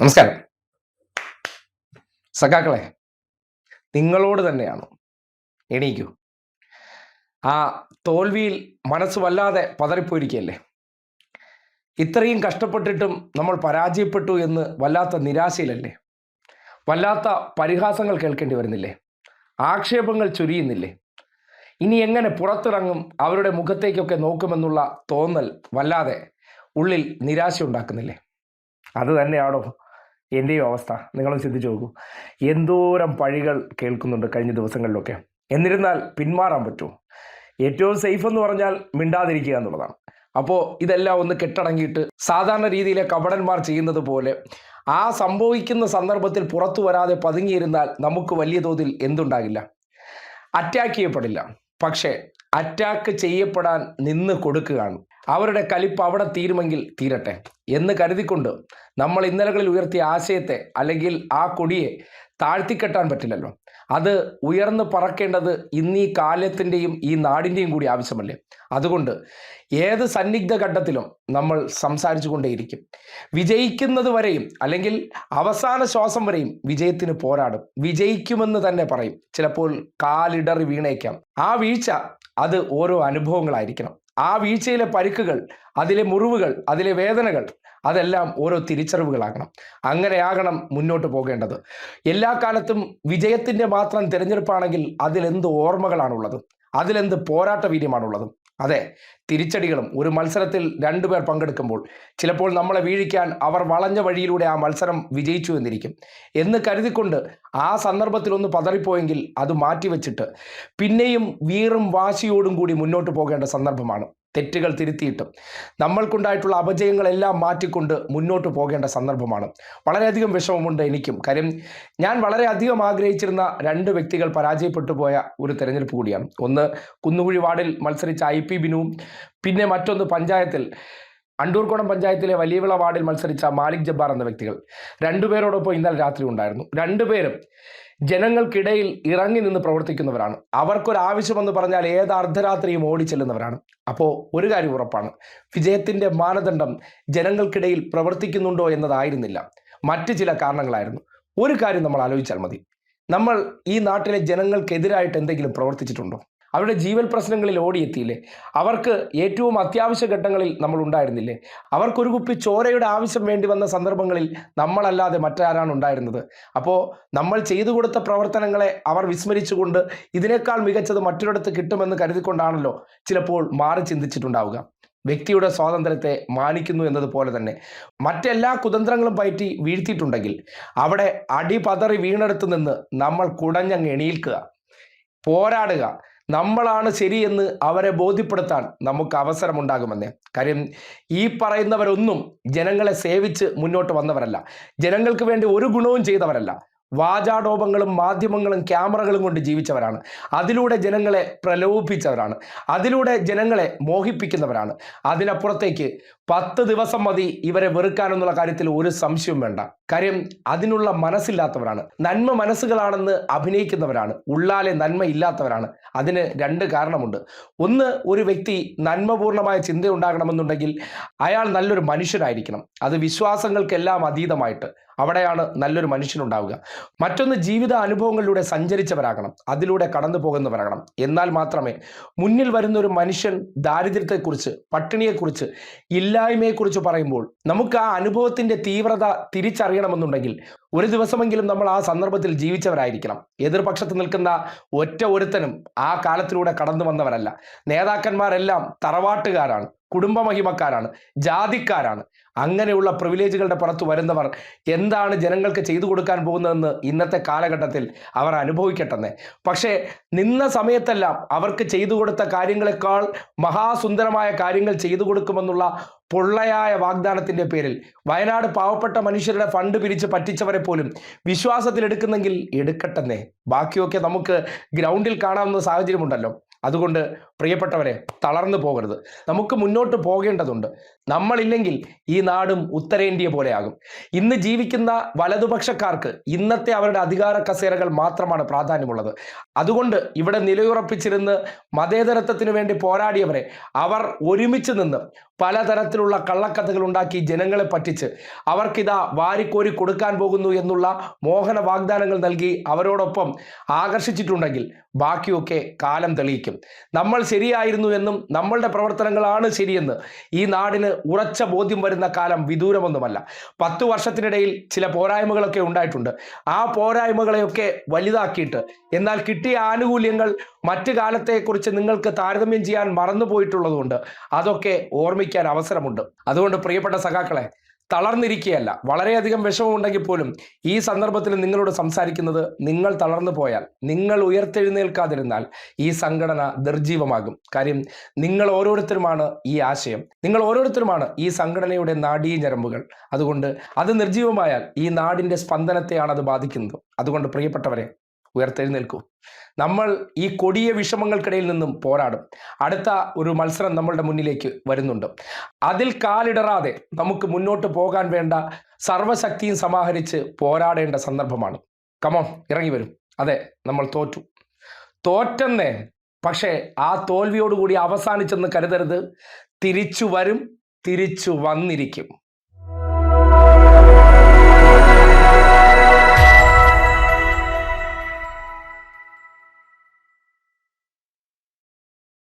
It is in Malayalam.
നമസ്കാരം. സഖാക്കളെ നിങ്ങളോട് തന്നെയാണ്? എണീക്കൂ. ആ തോൽവിയിൽ മനസ്സ് വല്ലാതെ പതറിപ്പോയിരിക്കുകയല്ലേ? ഇത്രയും കഷ്ടപ്പെട്ടിട്ടും നമ്മൾ പരാജയപ്പെട്ടു എന്ന് വല്ലാത്ത നിരാശയിലല്ലേ? വല്ലാത്ത പരിഹാസങ്ങൾ കേൾക്കേണ്ടി വരുന്നില്ലേ? ആക്ഷേപങ്ങൾ ചൊരിയുന്നില്ലേ? ഇനി എങ്ങനെ പുറത്തിറങ്ങും അവരുടെ മുഖത്തേക്കൊക്കെ നോക്കുമെന്നുള്ള തോന്നൽ വല്ലാതെ ഉള്ളിൽ നിരാശ ഉണ്ടാക്കുന്നില്ലേ അത് തന്നെയാണോ എന്റെയും അവസ്ഥ? നിങ്ങളും ചിന്തിച്ചു നോക്കൂ. എന്തോരം പഴികൾ കേൾക്കുന്നുണ്ട് കഴിഞ്ഞ ദിവസങ്ങളിലൊക്കെ. എന്നിരുന്നാൽ പിന്മാറാൻ പറ്റുമോ? ഏറ്റവും സേഫ് എന്ന് പറഞ്ഞാൽ മിണ്ടാതിരിക്കുക എന്നുള്ളതാണ്. അപ്പോൾ ഇതെല്ലാം ഒന്ന് കെട്ടടങ്ങിയിട്ട് സാധാരണ രീതിയിലെ കപടന്മാർ ചെയ്യുന്നത് പോലെ ആ സംഭവിക്കുന്ന സന്ദർഭത്തിൽ പുറത്തു വരാതെ പതുങ്ങിയിരുന്നാൽ നമുക്ക് വലിയ തോതിൽ എന്തുണ്ടാകില്ല? അറ്റാക്ക് ചെയ്യപ്പെടില്ല. പക്ഷേ അറ്റാക്ക് ചെയ്യപ്പെടാൻ നിന്ന് കൊടുക്കുകയാണ്. അവരുടെ കലിപ്പ് അവിടെ തീരുമെങ്കിൽ തീരട്ടെ എന്ന് കരുതിക്കൊണ്ട് നമ്മൾ ഇന്നലകളിൽ ഉയർത്തിയ ആശയത്തെ അല്ലെങ്കിൽ ആ കൊടിയെ താഴ്ത്തിക്കെട്ടാൻ പറ്റില്ലല്ലോ. അത് ഉയർന്ന് പറക്കേണ്ടത് ഇന്ന് കാലത്തിന്റെയും ഈ നാടിന്റെയും കൂടി ആവശ്യമല്ലേ? അതുകൊണ്ട് ഏത് സന്നിഗ്ധ ഘട്ടത്തിലും നമ്മൾ സംസാരിച്ചു കൊണ്ടേയിരിക്കും. വിജയിക്കുന്നത് വരെയും അല്ലെങ്കിൽ അവസാന ശ്വാസം വരെയും വിജയത്തിന് പോരാടും. വിജയിക്കുമെന്ന് തന്നെ പറയും. ചിലപ്പോൾ കാലിടറി വീണേക്കാം. ആ വീഴ്ച അത് ഓരോ അനുഭവങ്ങളായിരിക്കണം. ആ വീഴ്ചയിലെ പരിക്കുകൾ അതിലെ മുറിവുകൾ അതിലെ വേദനകൾ അതെല്ലാം ഓരോ തിരിച്ചറിവുകളാകണം. അങ്ങനെയാകണം മുന്നോട്ട് പോകേണ്ടത്. എല്ലാ കാലത്തും വിജയത്തിന്റെ മാത്രം തിരഞ്ഞെടുപ്പാണെങ്കിൽ അതിലെന്ത് ഓർമ്മകളാണുള്ളത്? അതിലെന്ത് പോരാട്ട വീര്യമാണുള്ളത്? അതെ തിരിച്ചടികളും. ഒരു മത്സരത്തിൽ രണ്ടുപേർ പങ്കെടുക്കുമ്പോൾ ചിലപ്പോൾ നമ്മളെ വീഴിക്കാൻ അവർ വളഞ്ഞ വഴിയിലൂടെ ആ മത്സരം വിജയിച്ചു എന്നിരിക്കും. എന്ന് കരുതിക്കൊണ്ട് ആ സന്ദർഭത്തിലൊന്ന് പതറിപ്പോയെങ്കിൽ അത് മാറ്റിവെച്ചിട്ട് പിന്നെയും വീറും വാശിയോടും കൂടി മുന്നോട്ട് പോകേണ്ട സന്ദർഭമാണ്. തെറ്റുകൾ തിരുത്തിയിട്ടും നമ്മൾക്കുണ്ടായിട്ടുള്ള അപജയങ്ങളെല്ലാം മാറ്റിക്കൊണ്ട് മുന്നോട്ട് പോകേണ്ട സന്ദർഭമാണ്. വളരെയധികം വിഷമമുണ്ട് എനിക്കും. കാര്യം ഞാൻ വളരെയധികം ആഗ്രഹിച്ചിരുന്ന രണ്ട് വ്യക്തികൾ പരാജയപ്പെട്ടു പോയ ഒരു തെരഞ്ഞെടുപ്പ് കൂടിയാണ്. ഒന്ന് കുന്നുകുഴി വാർഡിൽ മത്സരിച്ച ഐ പി ബിനുവും പിന്നെ മറ്റൊന്ന് പഞ്ചായത്തിൽ അണ്ടൂർക്കോണം പഞ്ചായത്തിലെ വലിയവിള വാർഡിൽ മത്സരിച്ച മാലിക് ജബ്ബാർ എന്ന വ്യക്തികൾ. രണ്ടുപേരോടൊപ്പം ഇന്നലെ രാത്രി ഉണ്ടായിരുന്നു. രണ്ടുപേരും ജനങ്ങൾക്കിടയിൽ ഇറങ്ങി നിന്ന് പ്രവർത്തിക്കുന്നവരാണ്. അവർക്കൊരു ആവശ്യമെന്ന് പറഞ്ഞാൽ ഏത് അർദ്ധരാത്രിയും ഓടിച്ചെല്ലുന്നവരാണ് അപ്പോൾ ഒരു കാര്യം ഉറപ്പാണ്. വിജയത്തിന്റെ മാനദണ്ഡം ജനങ്ങൾക്കിടയിൽ പ്രവർത്തിക്കുന്നുണ്ടോ എന്നതായിരുന്നില്ല. മറ്റ് ചില കാരണങ്ങളായിരുന്നു. ഒരു കാര്യം നമ്മൾ ആലോചിച്ചാൽ മതി. നമ്മൾ ഈ നാട്ടിലെ ജനങ്ങൾക്കെതിരായിട്ട് എന്തെങ്കിലും പ്രവർത്തിച്ചിട്ടുണ്ടോ? അവരുടെ ജീവൽ പ്രശ്നങ്ങളിൽ ഓടിയെത്തിയില്ലേ? അവർക്ക് ഏറ്റവും അത്യാവശ്യ ഘട്ടങ്ങളിൽ നമ്മൾ ഉണ്ടായിരുന്നില്ലേ? അവർക്കൊരു കുപ്പി ചോരയുടെ ആവശ്യം വേണ്ടി വന്ന സന്ദർഭങ്ങളിൽ നമ്മളല്ലാതെ മറ്റാരാണ് ഉണ്ടായിരുന്നത്. അപ്പോൾ നമ്മൾ ചെയ്തു കൊടുത്ത പ്രവർത്തനങ്ങളെ അവർ വിസ്മരിച്ചുകൊണ്ട് ഇതിനേക്കാൾ മികച്ചത് മറ്റൊരിടത്ത് കിട്ടുമെന്ന് കരുതിക്കൊണ്ടാണല്ലോ ചിലപ്പോൾ മാറി ചിന്തിച്ചിട്ടുണ്ടാവുക. വ്യക്തിയുടെ സ്വാതന്ത്ര്യത്തെ മാനിക്കുന്നു എന്നതുപോലെ തന്നെ മറ്റെല്ലാ കുതന്ത്രങ്ങളും പയറ്റി വീഴ്ത്തിയിട്ടുണ്ടെങ്കിൽ അവിടെ അടിപതറി വീണെടുത്ത് നിന്ന് നമ്മൾ കുടഞ്ഞങ്ങ് എണീൽക്കുക പോരാടുക നമ്മളാണ് ശരിയെന്ന് അവരെ ബോധ്യപ്പെടുത്താൻ നമുക്ക് അവസരമുണ്ടാകുമെന്നേ. കാര്യം ഈ പറയുന്നവരൊന്നും ജനങ്ങളെ സേവിച്ച് മുന്നോട്ട് വന്നവരല്ല. ജനങ്ങൾക്ക് വേണ്ടി ഒരു ഗുണവും ചെയ്തവരല്ല. വാചാടോപങ്ങളും മാധ്യമങ്ങളും ക്യാമറകളും കൊണ്ട് ജീവിച്ചവരാണ്. അതിലൂടെ ജനങ്ങളെ പ്രലോഭിപ്പിച്ചവരാണ്. അതിലൂടെ ജനങ്ങളെ മോഹിപ്പിക്കുന്നവരാണ്. അതിനപ്പുറത്തേക്ക് പത്ത് ദിവസം മതി ഇവരെ വെറുക്കാനെന്നുള്ള കാര്യത്തിൽ ഒരു സംശയവും വേണ്ട. കാര്യം അതിനുള്ള മനസ്സില്ലാത്തവരാണ്. നന്മ മനസ്സുകളാണെന്ന് അഭിനയിക്കുന്നവരാണ്. ഉള്ളാലെ നന്മ ഇല്ലാത്തവരാണ്. അതിന് രണ്ട് കാരണമുണ്ട്. ഒന്ന് ഒരു വ്യക്തി നന്മപൂർണമായ ചിന്തയുണ്ടാകണമെന്നുണ്ടെങ്കിൽ അയാൾ നല്ലൊരു മനുഷ്യനായിരിക്കണം. അത് വിശ്വാസങ്ങൾക്കെല്ലാം അതീതമായിട്ട്. അവിടെയാണ് നല്ലൊരു മനുഷ്യനുണ്ടാവുക. മറ്റൊന്ന് ജീവിത അനുഭവങ്ങളിലൂടെ സഞ്ചരിച്ചവരാകണം. അതിലൂടെ കടന്നു പോകുന്നവരാകണം. എന്നാൽ മാത്രമേ മുന്നിൽ വരുന്ന ഒരു മനുഷ്യൻ ദാരിദ്ര്യത്തെക്കുറിച്ച് പട്ടിണിയെക്കുറിച്ച് ഇല്ലായ്മയെക്കുറിച്ച് പറയുമ്പോൾ നമുക്ക് ആ അനുഭവത്തിന്റെ തീവ്രത തിരിച്ചറിയണമെന്നുണ്ടെങ്കിൽ ഒരു ദിവസമെങ്കിലും നമ്മൾ ആ സന്ദർഭത്തിൽ ജീവിച്ചവരായിരിക്കണം. എതിർപക്ഷത്ത് നിൽക്കുന്ന ഒറ്റ ഒരുത്തനും ആ കാലത്തിലൂടെ കടന്നു വന്നവരല്ല. നേതാക്കന്മാരെല്ലാം തറവാട്ടുകാരാണ്. കുടുംബമഹിമക്കാരാണ് ജാതിക്കാരാണ്. അങ്ങനെയുള്ള പ്രിവിലേജുകളുടെ പുറത്ത് വരുന്നവർ എന്താണ് ജനങ്ങൾക്ക് ചെയ്തു കൊടുക്കാൻ പോകുന്നതെന്ന് ഇന്നത്തെ കാലഘട്ടത്തിൽ അവർ അനുഭവിക്കട്ടെന്ന്. പക്ഷേ നിന്ന സമയത്തെല്ലാം അവർക്ക് ചെയ്തു കൊടുത്ത കാര്യങ്ങളെക്കാൾ മഹാസുന്ദരമായ കാര്യങ്ങൾ ചെയ്തു കൊടുക്കുമെന്നുള്ള പൊള്ളയായ വാഗ്ദാനത്തിന്റെ പേരിൽ വയനാട് പാവപ്പെട്ട മനുഷ്യരുടെ ഫണ്ട് പിരിച്ച് പറ്റിച്ചവരെ പോലും വിശ്വാസത്തിലെടുക്കുന്നെങ്കിൽ എടുക്കട്ടെന്നേ. ബാക്കിയൊക്കെ നമുക്ക് ഗ്രൗണ്ടിൽ കാണാവുന്ന സാഹചര്യമുണ്ടല്ലോ. അതുകൊണ്ട് പ്രിയപ്പെട്ടവരെ തളർന്നു പോകരുത്. നമുക്ക് മുന്നോട്ട് പോകേണ്ടതുണ്ട്. നമ്മളില്ലെങ്കിൽ ഈ നാടും ഉത്തരേന്ത്യ പോലെയാകും. ഇന്ന് ജീവിക്കുന്ന വലതുപക്ഷക്കാർക്ക് ഇന്നത്തെ അവരുടെ അധികാര കസേരകൾ മാത്രമാണ് പ്രാധാന്യമുള്ളത്. അതുകൊണ്ട് ഇവിടെ നിലയുറപ്പിച്ചിരുന്ന് മതേതരത്വത്തിന് വേണ്ടി പോരാടിയവരെ അവർ ഒരുമിച്ച് നിന്ന് പലതരത്തിലുള്ള കള്ളക്കഥകൾ ഉണ്ടാക്കി ജനങ്ങളെ പറ്റിച്ച് അവർക്കിതാ വാരിക്കോരി കൊടുക്കാൻ പോകുന്നു എന്നുള്ള മോഹന വാഗ്ദാനങ്ങൾ നൽകി അവരോടൊപ്പം ആകർഷിച്ചിട്ടുണ്ടെങ്കിൽ ബാക്കിയൊക്കെ കാലം തെളിയിക്കും. നമ്മൾ ശരിയായിരുന്നു എന്നും നമ്മളുടെ പ്രവർത്തനങ്ങളാണ് ശരിയെന്ന് ഈ നാടിന് ഉറച്ച ബോധ്യം വരുന്ന കാലം വിദൂരമൊന്നുമല്ല. പത്ത് വർഷത്തിനിടയിൽ ചില പോരായ്മകളൊക്കെ ഉണ്ടായിട്ടുണ്ട്. ആ പോരായ്മകളെയൊക്കെ വലുതാക്കിയിട്ട് എന്നാൽ കിട്ടിയ ആനുകൂല്യങ്ങൾ മറ്റു കാലത്തെക്കുറിച്ച് നിങ്ങൾക്ക് താരതമ്യം ചെയ്യാൻ മറന്നുപോയിട്ടുള്ളതുകൊണ്ട് അതൊക്കെ ഓർമ്മിക്കാൻ അവസരമുണ്ട്. അതുകൊണ്ട് പ്രിയപ്പെട്ട സഖാക്കളെ തളർന്നിരിക്കുകയല്ല. വളരെയധികം വിഷമമുണ്ടെങ്കിൽ പോലും ഈ സന്ദർഭത്തിൽ നിങ്ങളോട് സംസാരിക്കുന്നത് നിങ്ങൾ തളർന്നു പോയാൽ നിങ്ങൾ ഉയർത്തെഴുന്നേൽക്കാതിരുന്നാൽ ഈ സംഘടന നിർജീവമാകും കാര്യം നിങ്ങൾ ഓരോരുത്തരുമാണ് ഈ ആശയം. നിങ്ങൾ ഓരോരുത്തരുമാണ് ഈ സംഘടനയുടെ നാടീ ഞരമ്പുകൾ. അതുകൊണ്ട് അത് നിർജീവമായാൽ ഈ നാടിന്റെ സ്പന്ദനത്തെയാണ് അത് ബാധിക്കുന്നത്. അതുകൊണ്ട് പ്രിയപ്പെട്ടവരെ ഉയർത്തെഴുന്നേൽക്കൂ. നമ്മൾ ഈ കൊടിയ വിഷമങ്ങൾക്കിടയിൽ നിന്നും പോരാടും. അടുത്ത ഒരു മത്സരം നമ്മളുടെ മുന്നിലേക്ക് വരുന്നുണ്ട്. അതിൽ കാലിടറാതെ നമുക്ക് മുന്നോട്ട് പോകാൻ വേണ്ട സർവശക്തിയും സമാഹരിച്ച് പോരാടേണ്ട സന്ദർഭമാണ്. കമോൺ ഇറങ്ങി വരും. അതെ നമ്മൾ തോറ്റു. തോറ്റെന്നേ പക്ഷേ ആ തോൽവിയോടുകൂടി അവസാനിച്ചെന്ന് കരുതരുത്. തിരിച്ചു വരും തിരിച്ചു വന്നിരിക്കും.